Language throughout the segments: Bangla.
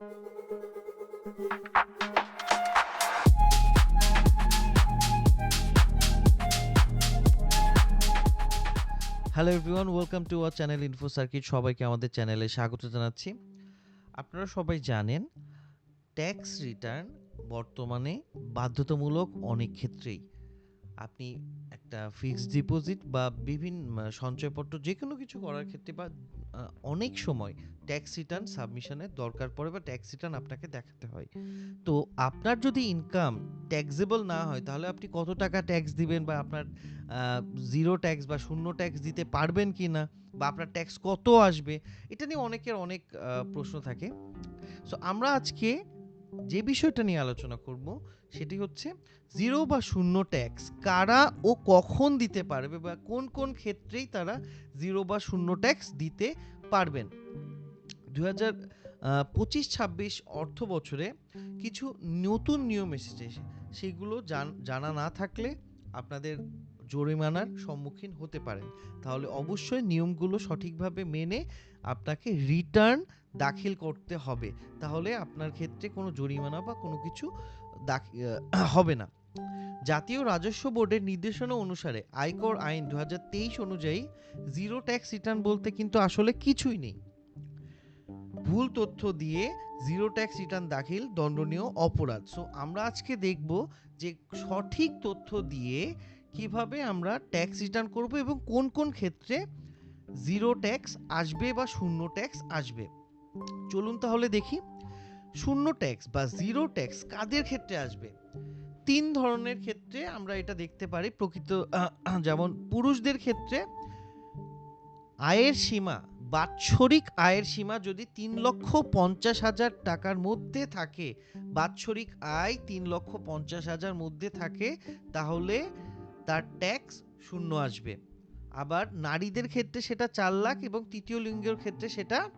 Hello everyone welcome to our channel Info Circuit সবাইকে আমাদের চ্যানেলে স্বাগত জানাচ্ছি। আপনারা সবাই জানেন ট্যাক্স রিটার্ন বর্তমানে বাধ্যতামূলক অনেক ক্ষেত্রেই। আপনি একটা ফিক্সড ডিপোজিট বা বিভিন্ন সঞ্চয়পত্র যে কোনো কিছু করার ক্ষেত্রে বা অনেক সময় ট্যাক্স রিটার্ন সাবমিশনের দরকার পড়ে বা ট্যাক্স রিটার্ন আপনাকে দেখাতে হয়। তো আপনার যদি ইনকাম ট্যাক্সেবল না হয়, তাহলে আপনি কত টাকা ট্যাক্স দিবেন বা আপনার জিরো ট্যাক্স বা শূন্য ট্যাক্স দিতে পারবেন কি না? বা আপনার ট্যাক্স কত আসবে? এটা নিয়ে অনেকের অনেক প্রশ্ন থাকে। সো আমরা আজকে যে বিষয়টা নিয়ে আলোচনা করব সেটি হচ্ছে জিরো বা শূন্য ট্যাক্স কারা ও কখন দিতে পারবে বা কোন কোন ক্ষেত্রেই তারা জিরো বা শূন্য ট্যাক্স দিতে পারবেন। দু হাজার পঁচিশ, ছাব্বিশ অর্থ বছরে কিছু নতুন নিয়ম এসেছে। সেগুলো জান- না থাকলে আপনাদের জরিমানার সম্মুখীন হতে পারেন। তাহলে অবশ্যই নিয়মগুলো সঠিকভাবে মেনে আপনাকে রিটার্ন দাখিল করতে হবে। তাহলে আপনার ক্ষেত্রে কোনো জরিমানা বা কোনো কিছু হবে না। জাতীয় রাজস্ব বোর্ডের নির্দেশনা অনুসারে আয়কর আইন দু অনুযায়ী জিরো ট্যাক্স রিটার্ন বলতে কিন্তু আসলে কিছুই নেই। ভুল তথ্য দিয়ে জিরো ট্যাক্স রিটার্ন দাখিল দণ্ডনীয় অপরাধ। সো আমরা আজকে দেখব যে সঠিক তথ্য দিয়ে কীভাবে আমরা ট্যাক্স রিটার্ন করব এবং কোন কোন ক্ষেত্রে জিরো ট্যাক্স আসবে বা শূন্য ট্যাক্স আসবে। চলুন তাহলে দেখি। শূন্য ট্যাক্স বা জিরো ট্যাক্স কাদের ক্ষেত্রে আসবে? তিন ধরনের ক্ষেত্রে আমরা এটা দেখতে পারি প্রকৃত যেমন পুরুষদের ক্ষেত্রে আয়ের সীমা, বাৎসরিক আয়ের সীমা যদি তিন লক্ষ পঞ্চাশ হাজার টাকার মধ্যে থাকে, বাৎসরিক আয় তিন লক্ষ পঞ্চাশ হাজার মধ্যে থাকে, তাহলে তার ট্যাক্স শূন্য আসবে। আবার নারীদের ক্ষেত্রে সেটা চার লাখ এবং তৃতীয় লিঙ্গের ক্ষেত্রে সেটা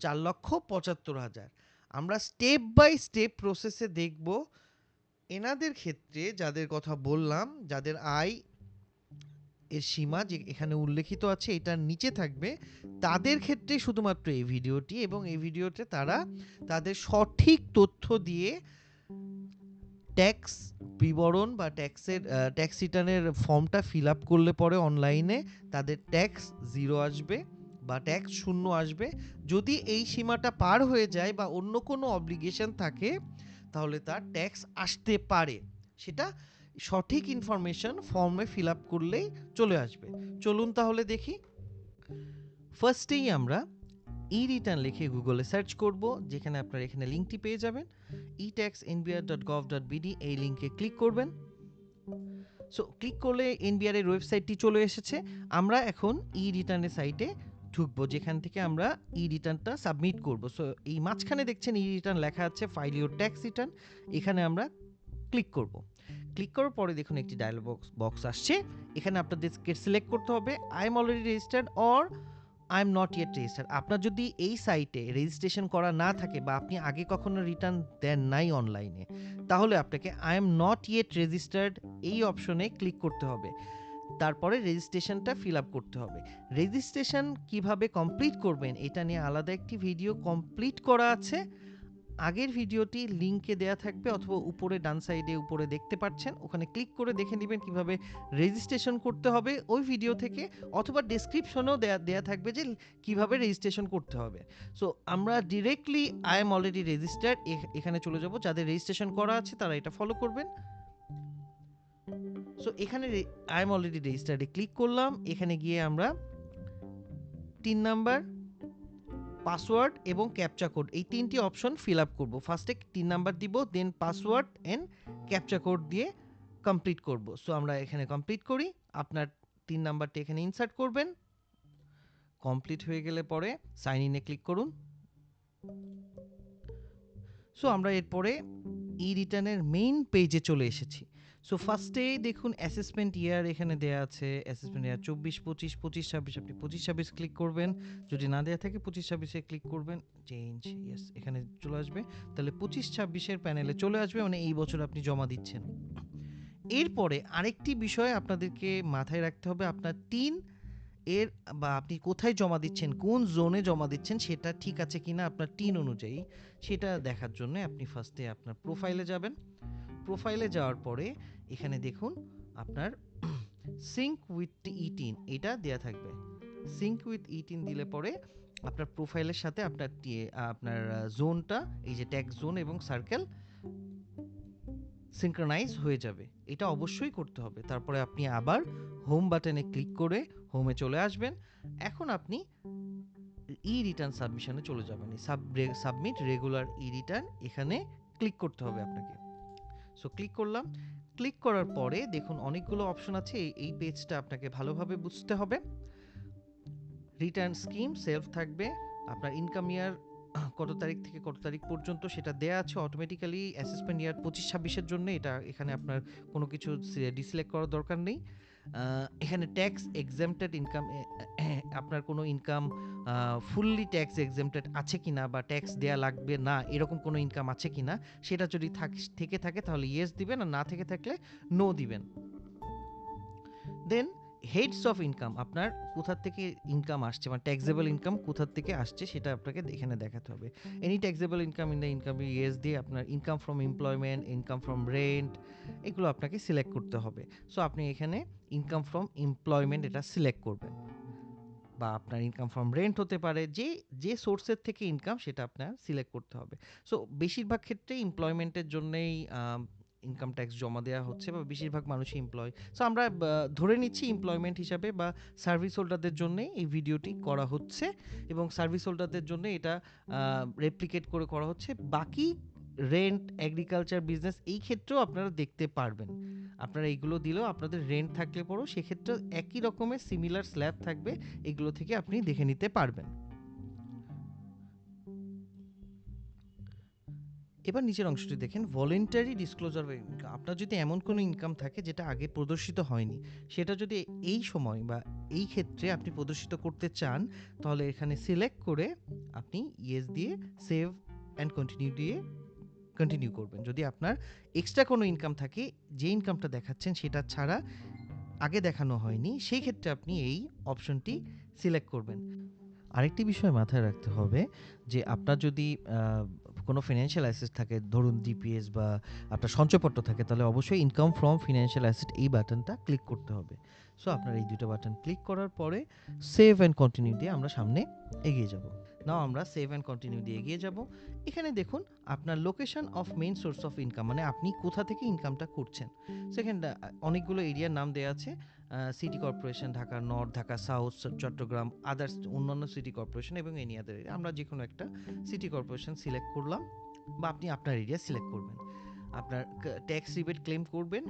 চার লক্ষ পঁচাত্তর হাজার। আমরা স্টেপ বাই স্টেপ প্রসেসে দেখব এনাদের ক্ষেত্রে যাদের কথা বললাম, যাদের আয় এর সীমা যে এখানে উল্লেখিত আছে এটার নিচে থাকবে, তাদের ক্ষেত্রে শুধুমাত্র এই ভিডিওটি এবং এই ভিডিওতে তারা তাদের সঠিক তথ্য দিয়ে ট্যাক্স বিবরণ বা ট্যাক্সের ট্যাক্স রিটার্নের ফর্মটা ফিল আপ করলে পরে অনলাইনে তাদের ট্যাক্স জিরো আসবে। বা ট্যাক্স শূন্য আসবে। যদি এই সীমাটা পার হয়ে যায় বা অন্য কোনো অব্লিগেশন থাকে, তাহলে তার ট্যাক্স আসতে পারে। সেটা সঠিক ইনফরমেশন ফর্মে ফিল আপ করলেই চলে আসবে। চলুন তাহলে দেখি। ফার্স্টেই আমরা ই রিটার্ন লিখে গুগলে সার্চ করব, যেখানে আপনারা এখানে লিঙ্কটি পেয়ে যাবেন। E tax NBR dot gov dot BD এই লিঙ্কে ক্লিক করবেন। সো ক্লিক করলে এনবিআর এর ওয়েবসাইটটি চলে এসেছে। আমরা এখন ই রিটার্নের সাইটে ঢুকবো, যেখান থেকে আমরা ই রিটার্নটা সাবমিট করব। সো এই মাঝখানে দেখছেন ই রিটার্ন লেখা আছে ফাইল ইউর ট্যাক্স রিটার্ন এখানে আমরা ক্লিক করব। ক্লিক করার পরে দেখুন একটি ডায়লগ বক্স বক্স আসছে। এখানে আপনাদেরকে সিলেক্ট করতে হবে I am already registered or I am not yet registered আপনার যদি এই সাইটে রেজিস্ট্রেশন করা না থাকে বা আপনি আগে কখনো রিটার্ন দেন নাই অনলাইনে তাহলে আপনাকে I am not yet registered এই অপশনে ক্লিক করতে হবে। তারপরে রেজিস্ট্রেশনটা ফিল আপ করতে হবে। রেজিস্ট্রেশন কীভাবে কমপ্লিট করবেন এটা নিয়ে আলাদা একটি ভিডিও কমপ্লিট করা আছে। আগের ভিডিওটি লিংকে দেয়া থাকবে অথবা উপরে ডান সাইডে উপরে দেখতে পাচ্ছেন। ওখানে ক্লিক করে দেখে নেবেন কীভাবে রেজিস্ট্রেশন করতে হবে ওই ভিডিও থেকে অথবা ডেসক্রিপশনেও দেয়া দেয়া থাকবে যে কীভাবে রেজিস্ট্রেশন করতে হবে। সো আমরা directly I am already registered এখানে চলে যাব। যাদের রেজিস্ট্রেশন করা আছে তারা এটা ফলো করবেন। সো এখানে আই এম অলরেডি রেজিস্টার্ডে ক্লিক করলাম। এখানে গিয়ে আমরা তিন নাম্বার পাসওয়ার্ড এবং ক্যাপচা কোড এই তিনটি অপশন ফিল আপ করব। ফার্স্টে তিন নাম্বার দিব then password and captcha code দিয়ে কমপ্লিট করব। সো আমরা এখানে কমপ্লিট করি। আপনার তিন নাম্বারটি এখানে ইনসার্ট করবেন। কমপ্লিট হয়ে গেলে পরে সাইন ইনে ক্লিক করুন। সো আমরা এরপরে ই রিটার্নের মেইন পেজে চলে এসেছি। সো ফার্স্টে দেখুন অ্যাসেসমেন্ট ইয়ার এখানে দেওয়া আছে অ্যাসেসমেন্ট ইয়ার চব্বিশ পঁচিশ পঁচিশ ছাব্বিশ আপনি পঁচিশ ছাব্বিশ ক্লিক করবেন। যদি না দেওয়া থাকে পঁচিশ ছাব্বিশে ক্লিক করবেন চেঞ্জ ইয়েস এখানে চলে আসবে। তাহলে পঁচিশ ছাব্বিশের প্যানেলে চলে আসবে মানে এই বছর আপনি জমা দিচ্ছেন। এরপরে আরেকটি বিষয় আপনাদেরকে মাথায় রাখতে হবে আপনার তিন এর বা আপনি কোথায় জমা দিচ্ছেন কোন জোনে জমা দিচ্ছেন সেটা ঠিক আছে কিনা আপনার টিন অনুযায়ী সেটা দেখার জন্য আপনি ফার্স্টে আপনার প্রোফাইলে যাবেন। প্রোফাইলে যাওয়ার পরে এখানে দেখুন আপনার সিঙ্ক উইথ ইটিন এটা দেয়া থাকবে। সিঙ্ক উইথ ইটিন দিলে পরে আপনার প্রোফাইলের সাথে আপনার আপনার জোনটা এই যে ট্যাক্স জোন এবং সার্কেল সিঙ্ক্রোনাইজ হয়ে যাবে। এটা অবশ্যই করতে হবে। তারপরে আপনি আবার হোম বাটনে ক্লিক করে হোমে চলে আসবেন। এখন আপনি ই রিটার্ন সাবমিশনে চলে যাবেন। Sub submit regular e return এখানে ক্লিক করতে হবে আপনাকে। সো ক্লিক করলাম। ক্লিক করার পরে দেখুন অনেকগুলো অপশন আছে। এই- পেজটা আপনাকে ভালোভাবে বুঝতে হবে। রিটার্ন স্কিম সেলফ থাকবে। আপনার ইনকাম ইয়ার কত তারিখ থেকে কত তারিখ পর্যন্ত সেটা দেয়া আছে অটোমেটিক্যালি অ্যাসেসমেন্ট ইয়ার পঁচিশ ছাব্বিশের জন্য এটা এখানে আপনার কোনো কিছু ডিসিলেক্ট করার দরকার নেই। এখানে ট্যাক্স এক্সামটেড ইনকাম আপনার কোনো ইনকাম ফুললি ট্যাক্স এক্সেমটেড আছে কি না বা ট্যাক্স দেয়া লাগবে না, এরকম কোনো ইনকাম আছে কি না সেটা যদি থাক- থেকে তাহলে ইয়েস দিবেন আর না থেকে থাকলে নো দিবেন। দেন হেডস অফ ইনকাম আপনার কোথা থেকে ইনকাম আসছে মানে ট্যাক্সেবল ইনকাম কোথা থেকে আসছে সেটা আপনাকে এখানে দেখাতে হবে। Any taxable income in the income yes দিয়ে আপনার income from employment income from rent এগুলো আপনাকে সিলেক্ট করতে হবে। সো আপনি এখানে ইনকাম ফ্রম এমপ্লয়মেন্ট এটা সিলেক্ট করবেন। বা আপনার ইনকাম ফ্রম রেন্ট হতে পারে, যে যে সোর্সের থেকে ইনকাম সেটা আপনার সিলেক্ট করতে হবে। সো বেশিরভাগ ক্ষেত্রে এমপ্লয়মেন্টের জন্যেই ইনকাম ট্যাক্স জমা দেওয়া হচ্ছে বা বেশিরভাগ মানুষই এমপ্লয় সো আমরা ধরে নিচ্ছি এমপ্লয়মেন্ট হিসাবে বা সার্ভিস হোল্ডারদের জন্য এই ভিডিওটি করা হচ্ছে এবং সার্ভিস হোল্ডারদের জন্য এটা রেপ্লিকেট করে করা হচ্ছে। বাকি রেন্ট এগ্রিকালচার বিজনেস এই ক্ষেত্রেও আপনারা দেখতে পারবেন। আপনারা এইগুলো দিলেও আপনাদের রেন্ট থাকলে পরেও সেক্ষেত্রে একই রকমের সিমিলার স্ল্যাব থাকবে। এগুলো থেকে আপনি দেখে নিতে পারবেন। এবার নিচের অংশটি দেখেন ভলেন্টারি ডিসক্লোজার আপনার যদি এমন কোনো ইনকাম থাকে যেটা আগে প্রদর্শিত হয়নি, সেটা যদি এই সময় বা এই ক্ষেত্রে আপনি প্রদর্শিত করতে চান, তাহলে এখানে সিলেক্ট করে আপনি ইয়েস দিয়ে সেভ অ্যান্ড কন্টিনিউ দিয়ে কন্টিনিউ করবেন। যদি আপনার এক্সট্রা কোনো ইনকাম থাকে, যে ইনকামটা দেখাচ্ছেন সেটা ছাড়া আগে দেখানো হয়নি, সেই ক্ষেত্রে আপনি এই অপশনটি সিলেক্ট করবেন। আরেকটি বিষয় মাথায় রাখতে হবে যে আপনার যদি কোনো ফিনান্সিয়াল অ্যাসেট থাকে ধরুন ডিপিএস বা আপনার সঞ্চয়পত্র থাকে তাহলে অবশ্যই ইনকাম ফ্রম ফিনান্সিয়াল অ্যাসেট এই বাটনটা ক্লিক করতে হবে। সো আপনার এই দুটো বাটন ক্লিক করার পরে সেভ অ্যান্ড কন্টিনিউ দিয়ে আমরা সামনে এগিয়ে যাব। নাও আমরা সেভ অ্যান্ড কন্টিনিউ দিয়ে এগিয়ে যাব। এখানে দেখুন, আপনার location of main source of income মানে আপনি কোথা থেকে ইনকামটা করছেন। সেকেন্ড অনেকগুলো এরিয়ার নাম দেওয়া আছে। City corporation Dhaka north Dhaka south Chittagong others অন্যান্য সিটি কর্পোরেশন এবং এনি আদার এরিয়া আমরা যে কোনো একটা সিটি কর্পোরেশন সিলেক্ট করলাম বা আপনি আপনার এরিয়া সিলেক্ট করবেন। আপনার ট্যাক্স রিবেট ক্লেম করবেন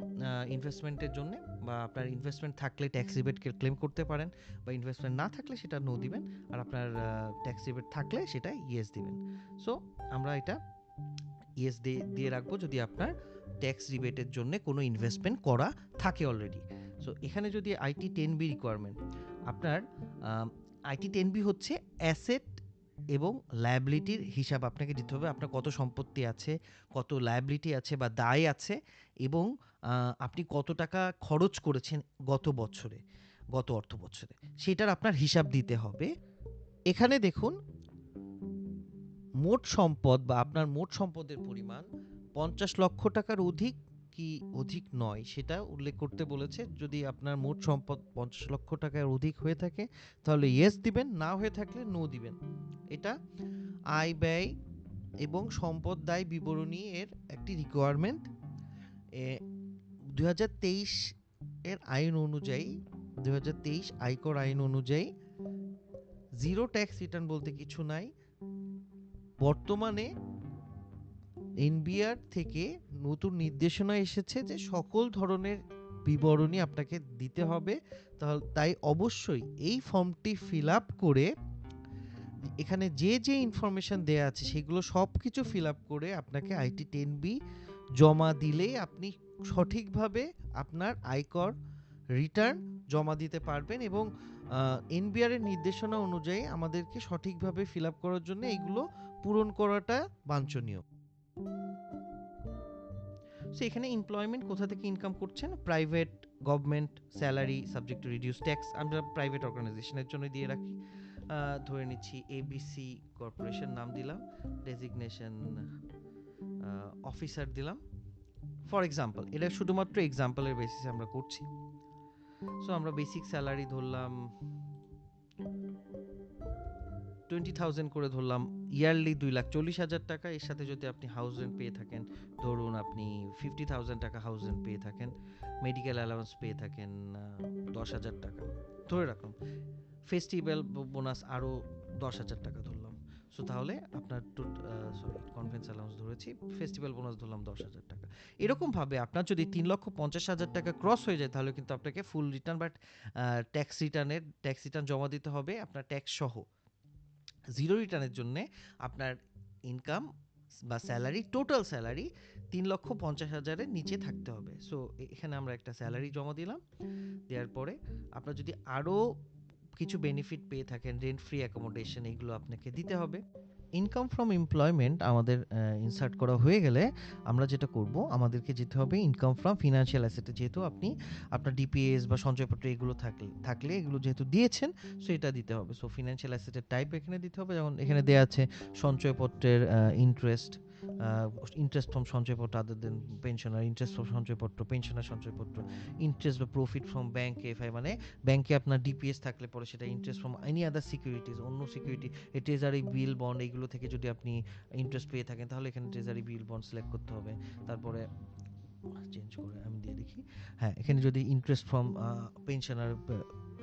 ইনভেস্টমেন্টের জন্য, বা আপনার ইনভেস্টমেন্ট থাকলে ট্যাক্স রিবেট ক্লেম করতে পারেন, বা ইনভেস্টমেন্ট না থাকলে সেটা নো দিবেন, আর আপনার ট্যাক্স রিবেট থাকলে সেটা ইয়েস দিবেন। সো আমরা এটা ইয়েস দিয়ে দিয়ে রাখব যদি আপনার ট্যাক্স রিবেটের জন্য কোনো ইনভেস্টমেন্ট করা থাকে অলরেডি সো এখানে যদি আইটি টেন বি রিকোয়ারমেন্ট আপনার আইটি টেন বি হচ্ছে অ্যাসেট এবং লায়াবিলিটির হিসাব আপনাকে দিতে হবে। আপনার কত সম্পত্তি আছে, কত লায়াবিলিটি আছে বা দায় আছে এবং আপনি কত টাকা খরচ করেছেন গত বছরে, গত অর্থ বছরে। সেটার আপনার হিসাব দিতে হবে। এখানে দেখুন, মোট সম্পদ বা আপনার মোট সম্পদের পরিমাণ পঞ্চাশ লক্ষ টাকার অধিক কি অধিক নয় সেটা উল্লেখ করতে বলেছে যদি আপনার মোট সম্পদ পঞ্চাশ লক্ষ টাকার অধিক হয়ে থাকে তাহলে ইয়েস দিবেন না হয়ে থাকলে নো দিবেন। এটা আয় ব্যয় এবং সম্পদ দায় বিবরণী এর একটি রিকোয়ারমেন্ট দুই হাজার তেইশ এর আইন অনুযায়ী দুই হাজার তেইশ আয়কর আইন অনুযায়ী জিরো ট্যাক্স রিটার্ন বলতে কিছু নাই। বর্তমানে এনবিআর থেকে নতুন নির্দেশনা এসেছে যে সকল ধরনের বিবরণী আপনাকে দিতে হবে। তাহলে তাই অবশ্যই এই ফর্মটি ফিল আপ করে এখানে যে যে ইনফরমেশন দেওয়া আছে সেগুলো সব কিছু ফিল আপ করে আপনাকে আইটি টেন বি জমা দিলেই আপনি সঠিকভাবে আপনার আয়কর রিটার্ন জমা দিতে পারবেন এবং এনবিআর এর নির্দেশনা অনুযায়ী আমাদেরকে সঠিকভাবে ফিল আপ করার জন্য এগুলো পূরণ করাটা বাঞ্ছনীয়। সো এখানে এমপ্লয়মেন্ট কোথা থেকে ইনকাম করছেন? Private government salary subject to reduce tax আমরা প্রাইভেট অর্গানাইজেশনের জন্য দিয়ে রাখি। ধরে নিচ্ছি এবিসি কর্পোরেশন নাম দিলাম ডেজিগনেশন অফিসার দিলাম। ফর এক্সাম্পল এটা শুধুমাত্র এক্সাম্পলের বেসিসে আমরা করছি। সো আমরা বেসিক স্যালারি ধরলাম টোয়েন্টি থাউজেন্ড করে ধরলাম ইয়ারলি দুই লাখ চল্লিশ হাজার টাকা। এর সাথে যদি আপনি হাউস রেন্ট পেয়ে থাকেন, ধরুন আপনি ফিফটি থাউজেন্ড টাকা হাউস রেন্ট পেয়ে থাকেন মেডিকেল অ্যালাউন্স পেয়ে থাকেন দশ হাজার টাকা। ধরে রাখলাম ফেস্টিভ্যাল বোনাস আরও দশ হাজার টাকা ধরলাম। সো তাহলে আপনার সরি কনফারেন্স অ্যালাউন্স ধরেছি ফেস্টিভ্যাল বোনাস ধরলাম দশ হাজার টাকা। এরকমভাবে আপনার যদি তিন লক্ষ পঞ্চাশ হাজার টাকা ক্রস হয়ে যায়, তাহলে কিন্তু আপনাকে ফুল রিটার্ন বাট ট্যাক্স রিটার্নের ট্যাক্স রিটার্ন জমা দিতে হবে, আপনার ট্যাক্স সহ। জিরো রিটার্নের জন্যে আপনার ইনকাম বা স্যালারি টোটাল স্যালারি তিন লক্ষ পঞ্চাশ হাজারের নিচে থাকতে হবে। সো এখানে আমরা একটা স্যালারি জমা দিলাম। দেওয়ার পরে আপনার যদি আরও কিছু বেনিফিট পেয়ে থাকেন রেন্ট ফ্রি অ্যাকোমোডেশন এগুলো আপনাকে দিতে হবে। ইনকাম ফ্রম এমপ্লয়মেন্ট আমাদের ইনসার্ট করা হয়ে গেলে আমরা যেটা করব আমাদেরকে যেতে হবে ইনকাম ফ্রম ফিনান্সিয়াল অ্যাসেটে যেহেতু আপনি আপনার ডিপিএস বা সঞ্চয়পত্র এগুলো থাকলে থাকলে এগুলো যেহেতু দিয়েছেন সো এটা দিতে হবে। সো ফিনান্সিয়াল অ্যাসেটের টাইপ এখানে দিতে হবে। যেমন এখানে দেওয়া আছে সঞ্চয়পত্রের ইন্টারেস্ট ইন্টারেস্ট ফ্রম সঞ্চয়পত্র other then pensioner interest from সঞ্চয়পত্র পেনশনার সঞ্চয়পত্র ইন্টারেস্ট বা প্রফিট ফ্রম ব্যাংক এফআই মানে ব্যাংকে আপনার ডিপিএস থাকলে পরে সেটা interest from any other securities অন্য সিকিউরিটি ট্রেজারি বিল বন্ড এইগুলো থেকে যদি আপনি ইন্টারেস্ট পেয়ে থাকেন, তাহলে এখানে ট্রেজারি বিল বন্ড সিলেক্ট করতে হবে। তারপরে চেঞ্জ করে আমি দিয়ে দেখি। হ্যাঁ এখানে যদি ইন্টারেস্ট ফ্রম পেনশনার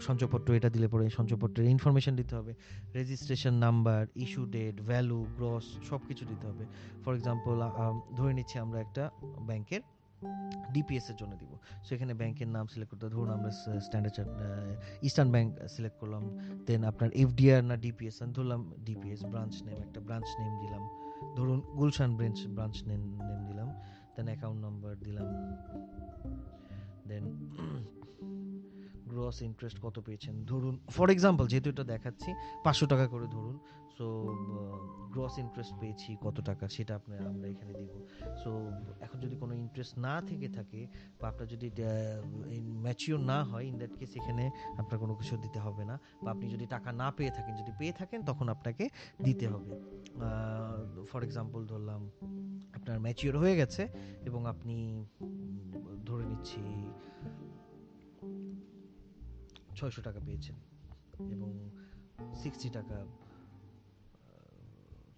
সঞ্চয়পত্র এটা দিলে পরে সঞ্চয়পত্রের ইনফরমেশন দিতে হবে। Registration number issue date value gross সব কিছু দিতে হবে। ফর এক্সাম্পল ধরে নিচ্ছি আমরা একটা ব্যাংকের ডিপিএস এর জন্য দিব। সো এখানে ব্যাংকের নাম সিলেক্ট করতে ধরুন আমরা স্ট্যান্ডার্ড ইস্টার্ন ব্যাংক সিলেক্ট করলাম। দেন আপনার এফডিআর না ডিপিএস আমি ধরলাম ডিপিএস ব্রাঞ্চ নেম একটা ব্রাঞ্চ নেম দিলাম। ধরুন Gulshan branch branch name name দিলাম। দেন অ্যাকাউন্ট নাম্বার দিলাম। দেন গ্রস ইন্টারেস্ট কত পেয়েছেন? ধরুন ফর এক্সাম্পল যেহেতু এটা দেখাচ্ছি, পাঁচশো টাকা করে ধরুন সো গ্রস ইন্টারেস্ট পেয়েছি কত টাকা সেটা আপনার, আমরা এখানে দিব। সো এখন যদি কোনো ইন্টারেস্ট না থেকে থাকে বা আপনার যদি ম্যাচিওর না হয় ইন দ্যাট কেস এখানে আপনার কোনো কিছু দিতে হবে না। বা আপনি যদি টাকা না পেয়ে থাকেন, যদি পেয়ে থাকেন, তখন আপনাকে দিতে হবে। ফর এক্সাম্পল ধরলাম, আপনার ম্যাচিওর হয়ে গেছে এবং আপনি ধরে নিচ্ছি ছয়শো টাকা পেয়েছেন এবং সিক্সটি টাকা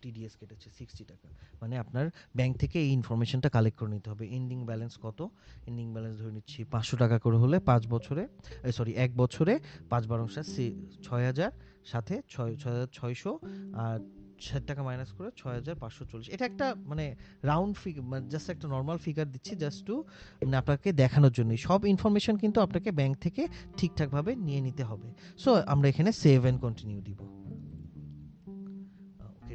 টিডিএস কেটেছে সিক্সটি টাকা। মানে আপনার ব্যাংক থেকে এই ইনফরমেশনটা কালেক্ট করে নিতে হবে। এন্ডিং ব্যালেন্স কত? এন্ডিং ব্যালেন্স ধরে নিচ্ছি পাঁচশো টাকা করে হলে পাঁচ বছরে সরি এক বছরে পাঁচ বারো ছয় হাজার সাথে ছয় ছয় হাজার ছয়শো আর ষাট টাকা মাইনাস করে ছয় হাজার পাঁচশো চল্লিশ। এটা একটা মানে রাউন্ড মানে জাস্ট একটা নর্মাল ফিগার দিচ্ছি জাস্ট টু মানে আপনাকে দেখানোর জন্য সব ইনফরমেশন কিন্তু আপনাকে ব্যাংক থেকে ঠিকঠাকভাবে নিয়ে নিতে হবে। সো আমরা এখানে সেভ অ্যান্ড কন্টিনিউ দিব।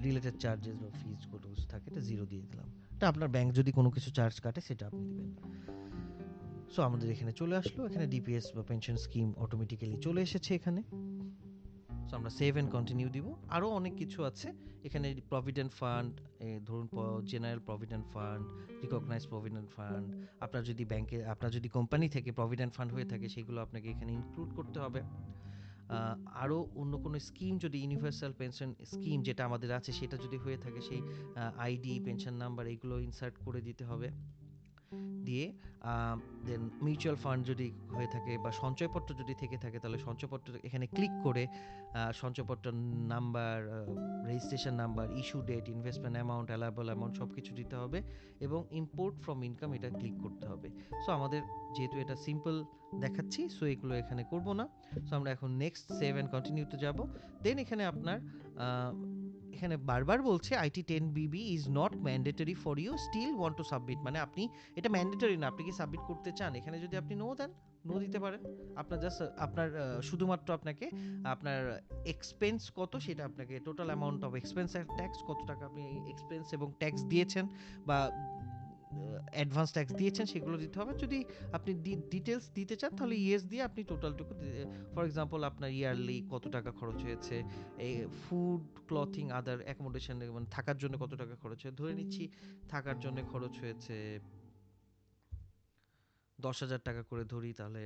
রিলেটেড চার্জেস বা ফিজ কোনো কিছু থাকে, এটা জিরো দিয়ে দিলাম। এটা আপনার ব্যাংক যদি কোনো কিছু চার্জ কাটে, সেটা আপনি দিবেন। সো আমাদের এখানে চলে আসলো। এখানে ডিপিএস বা পেনশন স্কিম অটোমেটিক্যালি চলে এসেছে এখানে। সো আমরা সেভ অ্যান্ড কন্টিনিউ দিব। আরও অনেক কিছু আছে। এখানে প্রভিডেন্ট ফান্ড ধরুন general provident fund recognise provident fund আপনার যদি ব্যাংকে আপনার যদি কোম্পানি থেকে প্রভিডেন্ট ফান্ড হয়ে থাকে, সেগুলো আপনাকে এখানে ইনক্লুড করতে হবে। আরও অন্য কোনো স্কিম যদি ইউনিভার্সাল পেনশন স্কিম যেটা আমাদের আছে, সেটা যদি হয়ে থাকে, সেই আইডি পেনশন নাম্বার এগুলো ইনসার্ট করে দিতে হবে। দিয়ে দেন মিউচুয়াল ফান্ড যদি হয়ে থাকে বা সঞ্চয়পত্র যদি থেকে থাকে, তাহলে সঞ্চয়পত্র এখানে ক্লিক করে সঞ্চয়পত্র number registration number issue date investment amount allowable amount সব কিছু দিতে হবে এবং ইম্পোর্ট ফ্রম ইনকাম এটা ক্লিক করতে হবে। সো আমাদের যেহেতু এটা সিম্পল দেখাচ্ছি সো এগুলো এখানে করব না। সো আমরা এখন নেক্সট সেভ অ্যান্ড কন্টিনিউতে যাব। দেন এখানে আপনার এখানে বারবার বলছে IT ten B B is not mandatory for you, still want to submit. মানে আপনি, এটা ম্যান্ডেটরি না, আপনি কি সাবমিট করতে চান? এখানে যদি আপনি নো দেন নো দিতে পারেন। আপনার জাস্ট আপনার শুধুমাত্র আপনাকে, আপনার এক্সপেন্স কত সেটা আপনাকে total amount of expense and tax কত টাকা আপনি এক্সপেন্স এবং ট্যাক্স দিয়েছেন বা অ্যাডভান্স ট্যাক্স দিয়েছেন, সেগুলো দিতে হবে। যদি আপনি ডিটেলস দিতে চান, তাহলে ইয়েস দিয়ে আপনি টোটালটুকু ফর এক্সাম্পল আপনার ইয়ারলি কত টাকা খরচ হয়েছে এই ফুড ক্লথিং আদার অ্যাকোমোডেশন মানে থাকার জন্য কত টাকা খরচ হয়েছে, ধরে নিচ্ছি থাকার জন্য খরচ হয়েছে দশ হাজার টাকা করে ধরি, তাহলে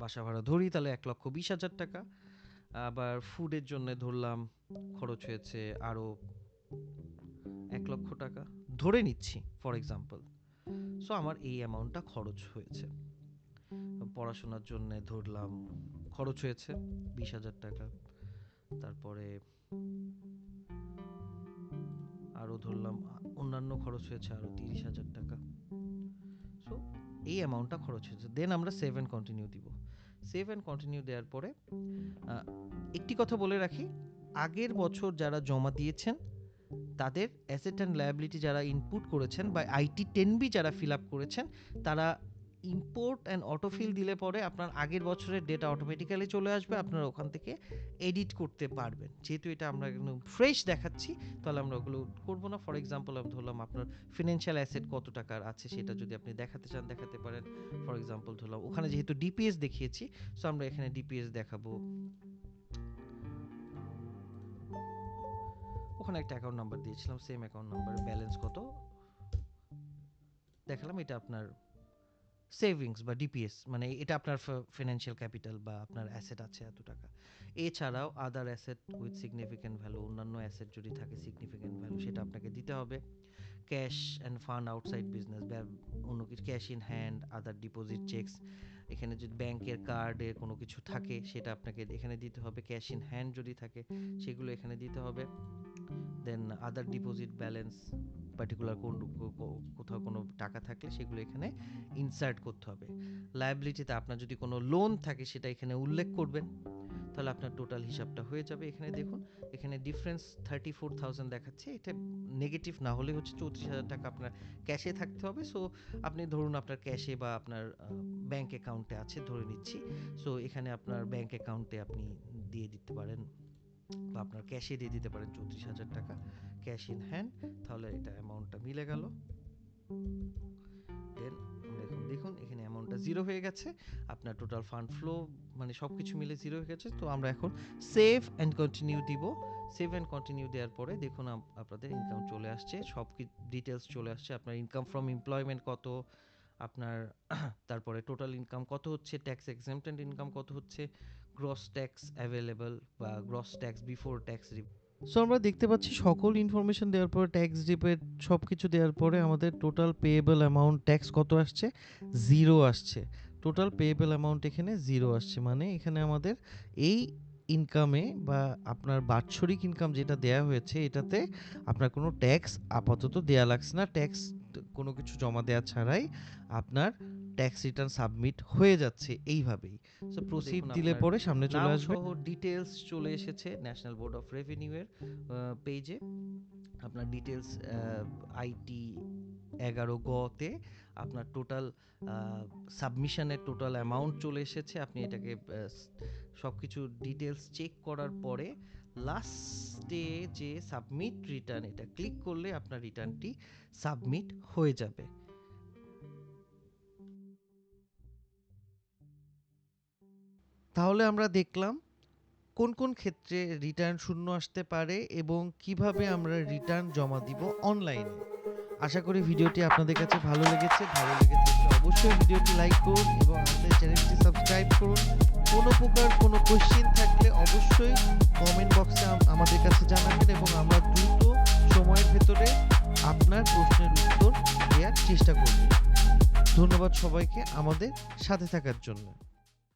বাসা ভাড়া ধরি, তাহলে এক লক্ষ বিশ হাজার টাকা। আবার ফুডের জন্য ধরলাম খরচ হয়েছে আরও এক লক্ষ টাকা। ধরে নিচ্ছি ফর এক্সাম্পল সো আমার এই অ্যামাউন্টটা খরচ হয়েছে। পড়াশোনার জন্য ধরলাম খরচ হয়েছে বিশ হাজার টাকা। তারপরে আরও ধরলাম অন্যান্য খরচ হয়েছে আরও তিরিশ হাজার টাকা। সো এই অ্যামাউন্টটা খরচ হয়েছে। দেন আমরা সেভ অ্যান্ড কন্টিনিউ দিব। সেভ অ্যান্ড কন্টিনিউ দেওয়ার পরে একটি কথা বলে রাখি আগের বছর যারা জমা দিয়েছেন তাদের অ্যাসেট অ্যান্ড লায়াবিলিটি যারা ইনপুট করেছেন বা আইটি টেন বি যারা ফিল আপ করেছেন, তারা ইম্পোর্ট অ্যান্ড অটোফিল দিলে পরে আপনার আগের বছরের ডেটা অটোমেটিক্যালি চলে আসবে, আপনারা ওখান থেকে এডিট করতে পারবেন। যেহেতু এটা আমরা একদম ফ্রেশ দেখাচ্ছি, তাহলে আমরা ওগুলো করব না। ফর এক্সাম্পল আমি ধরলাম আপনার ফিনান্সিয়াল অ্যাসেট কত টাকার আছে সেটা যদি আপনি দেখাতে চান, দেখাতে পারেন। ফর এক্সাম্পল ধরলাম ওখানে যেহেতু ডিপিএস দেখিয়েছি সো আমরা এখানে ডিপিএস দেখাবো। ওখানে একটা অ্যাকাউন্ট নাম্বার দিয়েছিলাম সেম অ্যাকাউন্ট নাম্বার ব্যালেন্স কত? দেখালাম, এটা আপনার সেভিংস বা ডিপিএস মানে এটা আপনার ফিনান্সিয়াল ক্যাপিটাল বা আপনার অ্যাসেট আছে এত টাকা। এছাড়াও other asset with significant value অন্যান্য অ্যাসেট যদি থাকে সিগনিফিক্যান্ট ভ্যালু সেটা আপনাকে দিতে হবে। Cash and fund outside business অন্য কিছু cash in hand other deposit cheques এখানে যদি ব্যাংকের কার্ডে কোনো কিছু থাকে, সেটা আপনাকে এখানে দিতে হবে। ক্যাশ ইন হ্যান্ড যদি থাকে, সেগুলো এখানে দিতে হবে। Then other deposit balance particular কোন কোথাও কোনো টাকা থাকলে সেগুলো এখানে ইনসার্ট করতে হবে। লায়াবিলিটিতে আপনার যদি কোনো লোন থাকে সেটা এখানে উল্লেখ করবেন, তাহলে আপনার টোটাল হিসাবটা হয়ে যাবে এখানে দেখুন। এখানে ডিফারেন্স থার্টি ফোর থাউজেন্ড দেখাচ্ছে, এটা নেগেটিভ না হলে হচ্ছে চৌত্রিশ হাজার টাকা আপনার ক্যাশে থাকতে হবে। সো আপনি ধরুন আপনার ক্যাশে বা আপনার ব্যাংক অ্যাকাউন্টে আছে, ধরে নিচ্ছি। সো এখানে আপনার ব্যাংক অ্যাকাউন্টে আপনি দিয়ে দিতে পারেন বা আপনার ক্যাশে দিয়ে দিতে পারেন চৌত্রিশ হাজার টাকা। ক্যাশ ইন হ্যান্ড তাহলে এটা অ্যামাউন্টটা মিলে গেল। দেন দেখুন দেখুন, এখানে অ্যামাউন্টটা জিরো হয়ে গেছে। আপনার টোটাল ফান্ড ফ্লো মানে সব কিছু মিলে জিরো হয়ে গেছে। তো আমরা এখন সেভ অ্যান্ড কন্টিনিউ দিব। সেভ অ্যান্ড কন্টিনিউ দেওয়ার পরে দেখুন আপনাদের ইনকাম চলে আসছে। সব ডিটেলস চলে আসছে। আপনার ইনকাম ফ্রম এমপ্লয়মেন্ট কত? আপনার তারপরে টোটাল ইনকাম কত হচ্ছে? ট্যাক্স এক্সামটেড ইনকাম কত হচ্ছে? গ্রস ট্যাক্স অ্যাভেলেবল বা gross tax before tax so আমরা দেখতে পাচ্ছি সকল ইনফরমেশন দেওয়ার পরে ট্যাক্স রিপেড সব কিছু দেওয়ার পরে আমাদের টোটাল পেয়েবল অ্যামাউন্ট ট্যাক্স কত আসছে? জিরো আসছে। টোটাল পেয়েবল অ্যামাউন্ট এখানে জিরো আসছে। মানে এখানে আমাদের এই ইনকামে বা আপনার বাৎসরিক ইনকাম যেটা দেয়া হয়েছে, এটাতে আপনার কোনো ট্যাক্স আপাতত দেয়া লাগছে না। ট্যাক্স কোনো কিছু জমা দেওয়া ছাড়াই আপনার ট্যাক্স রিটার্ন সাবমিট হয়ে যাচ্ছে এইভাবেই। সো প্রসিড দিলে পরে সামনে চলে আসবে। ডিটেলস চলে এসেছে ন্যাশনাল বোর্ড অফ রেভিনিউ এর পেজে আপনার ডিটেলস আইটি এগারো গতে আপনার টোটাল সাবমিশনের টোটাল অ্যামাউন্ট চলে এসেছে। আপনি এটাকে সব কিছু ডিটেলস চেক করার পরে লাস্টে যে সাবমিট রিটার্ন এটা ক্লিক করলে আপনার রিটার্নটি সাবমিট হয়ে যাবে। তাহলে আমরা দেখলাম কোন কোন ক্ষেত্রে রিটার্ন শূন্য আসতে পারে এবং কীভাবে আমরা রিটার্ন জমা দিব অনলাইনে আশা করি ভিডিওটি আপনাদের কাছে ভালো লেগেছে। ভালো লেগে থাকলে অবশ্যই ভিডিওটি লাইক করুন এবং আমাদের চ্যানেলটি সাবস্ক্রাইব করুন। কোনো প্রকার কোনো কোশ্চেন থাকলে অবশ্যই কমেন্ট বক্সে আমাদের কাছে জানাবেন এবং আমরা দ্রুত সময়ের ভেতরে আপনার প্রশ্নের উত্তর দেওয়ার চেষ্টা করব। ধন্যবাদ সবাইকে আমাদের সাথে থাকার জন্য।